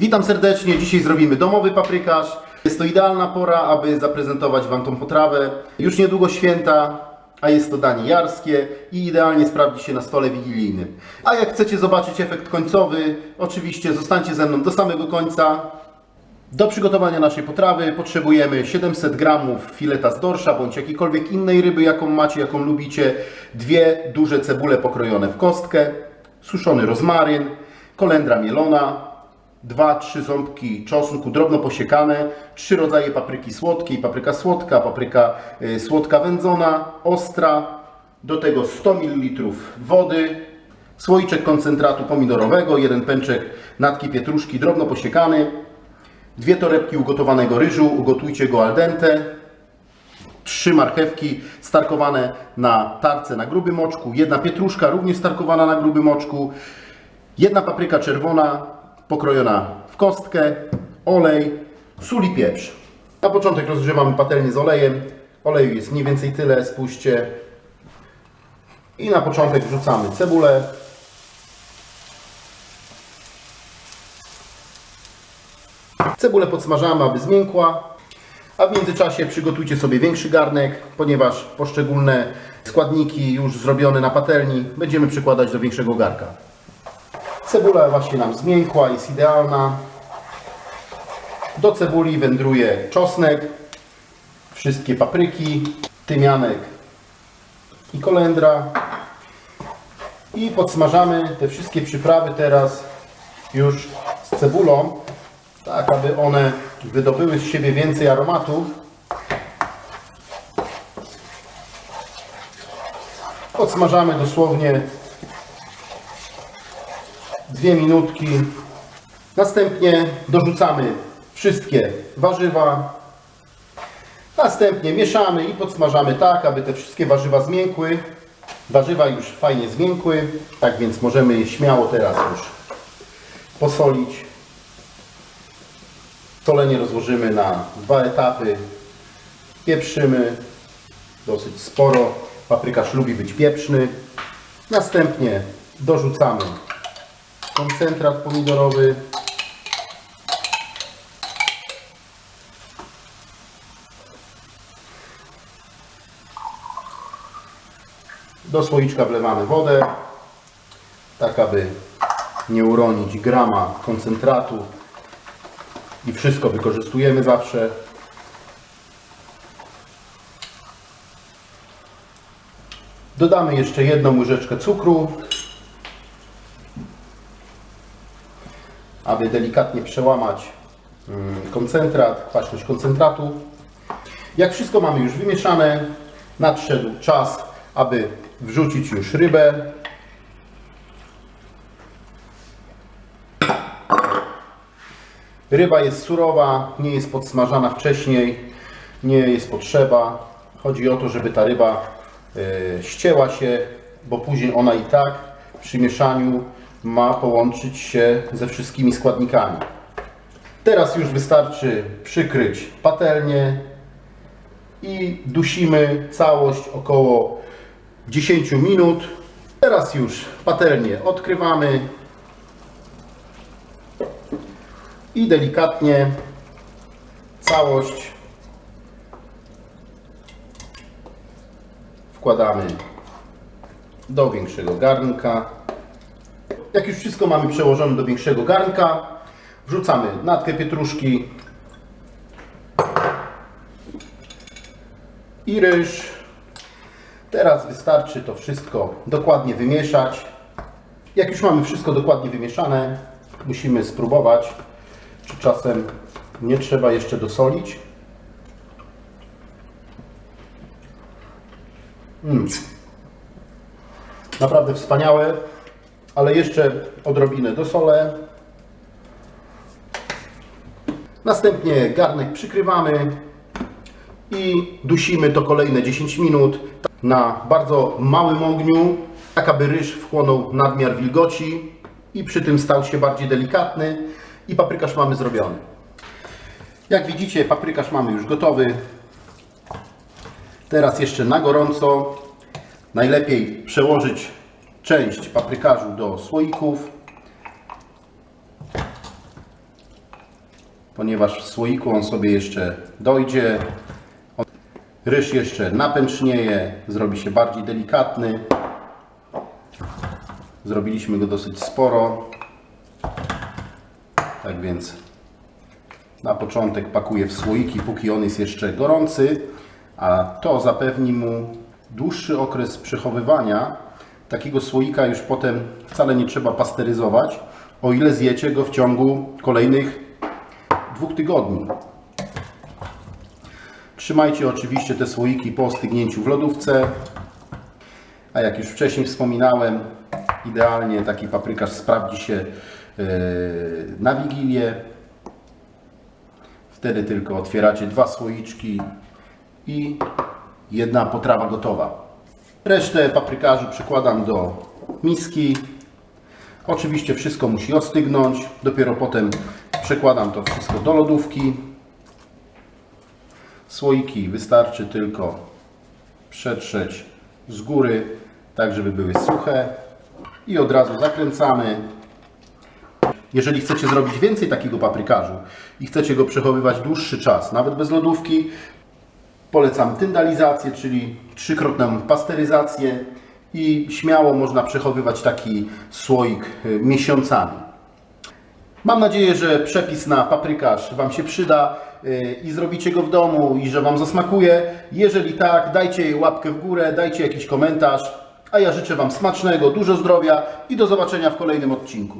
Witam serdecznie. Dzisiaj zrobimy domowy paprykarz. Jest to idealna pora, aby zaprezentować Wam tą potrawę. Już niedługo święta, a jest to danie jarskie i idealnie sprawdzi się na stole wigilijnym. A jak chcecie zobaczyć efekt końcowy, oczywiście zostańcie ze mną do samego końca. Do przygotowania naszej potrawy potrzebujemy 700 g fileta z dorsza bądź jakiejkolwiek innej ryby, jaką macie, jaką lubicie, dwie duże cebule pokrojone w kostkę, suszony rozmaryn, kolendra mielona, 2-3 ząbki czosnku drobno posiekane, trzy rodzaje papryki słodkiej, papryka słodka, papryka y, słodka wędzona, ostra, do tego 100 ml wody, słoiczek koncentratu pomidorowego, jeden pęczek natki pietruszki drobno posiekany, dwie torebki ugotowanego ryżu, ugotujcie go al dente, trzy marchewki starkowane na tarce na grubym oczku, jedna pietruszka również starkowana na grubym oczku, jedna papryka czerwona pokrojona w kostkę, olej, sól i pieprz. Na początek rozgrzewamy patelnię z olejem. Oleju jest mniej więcej tyle, spójrzcie. I na początek wrzucamy cebulę. Cebulę podsmażamy, aby zmiękła. A w międzyczasie przygotujcie sobie większy garnek, ponieważ poszczególne składniki już zrobione na patelni będziemy przykładać do większego garka. Cebula właśnie nam zmiękła, jest idealna. Do cebuli wędruje czosnek, wszystkie papryki, tymianek i kolendra. I podsmażamy te wszystkie przyprawy teraz już z cebulą, tak aby one wydobyły z siebie więcej aromatu. Podsmażamy dosłownie dwie minutki. Następnie dorzucamy wszystkie warzywa. Następnie mieszamy i podsmażamy tak, aby te wszystkie warzywa zmiękły. Warzywa już fajnie zmiękły, tak więc możemy je śmiało teraz już posolić. Solenie rozłożymy na dwa etapy. Pieprzymy dosyć sporo. Paprykarz lubi być pieprzny. Następnie dorzucamy koncentrat pomidorowy. Do słoiczka wlewamy wodę, tak aby nie uronić grama koncentratu i wszystko wykorzystujemy zawsze. Dodamy jeszcze jedną łyżeczkę cukru, aby delikatnie przełamać mm, koncentrat, kwaśność koncentratu. Jak wszystko mamy już wymieszane, nadszedł czas, aby wrzucić już rybę. Ryba jest surowa, nie jest podsmażana wcześniej, nie jest potrzeba. Chodzi o to, żeby ta ryba e, ścięła się, bo później ona i tak przy mieszaniu ma połączyć się ze wszystkimi składnikami. Teraz już wystarczy przykryć patelnię i dusimy całość około 10 minut. Teraz już patelnię odkrywamy i delikatnie całość wkładamy do większego garnka. Jak już wszystko mamy przełożone do większego garnka, wrzucamy natkę pietruszki i ryż. Teraz wystarczy to wszystko dokładnie wymieszać. Jak już mamy wszystko dokładnie wymieszane, musimy spróbować, czy czasem nie trzeba jeszcze dosolić. Mm. Naprawdę wspaniałe, ale jeszcze odrobinę dosolę. Następnie garnek przykrywamy i dusimy to kolejne 10 minut na bardzo małym ogniu, tak aby ryż wchłonął nadmiar wilgoci i przy tym stał się bardziej delikatny i paprykarz mamy zrobiony. Jak widzicie, paprykarz mamy już gotowy. Teraz jeszcze na gorąco najlepiej przełożyć część paprykarzu do słoików ponieważ w słoiku on sobie jeszcze dojdzie. Ryż jeszcze napęcznieje, zrobi się bardziej delikatny. Zrobiliśmy go dosyć sporo. Tak więc na początek pakuję w słoiki, póki on jest jeszcze gorący, a to zapewni mu dłuższy okres przechowywania. Takiego słoika już potem wcale nie trzeba pasteryzować, o ile zjecie go w ciągu kolejnych dwóch tygodni. Trzymajcie oczywiście te słoiki po stygnięciu w lodówce. A jak już wcześniej wspominałem, idealnie taki paprykarz sprawdzi się yy, na Wigilię. Wtedy tylko otwieracie dwa słoiczki i jedna potrawa gotowa. Resztę paprykarzy przykładam do miski. Oczywiście wszystko musi ostygnąć. Dopiero potem przekładam to wszystko do lodówki. Słoiki wystarczy tylko przetrzeć z góry, tak żeby były suche i od razu zakręcamy. Jeżeli chcecie zrobić więcej takiego paprykarzu i chcecie go przechowywać dłuższy czas, nawet bez lodówki, polecam tyndalizację, czyli trzykrotną pasteryzację i śmiało można przechowywać taki słoik y, miesiącami. Mam nadzieję, że przepis na paprykarz Wam się przyda yy, i zrobicie go w domu i że Wam zasmakuje. Jeżeli tak, dajcie łapkę w górę, dajcie jakiś komentarz. A ja życzę Wam smacznego, dużo zdrowia i do zobaczenia w kolejnym odcinku.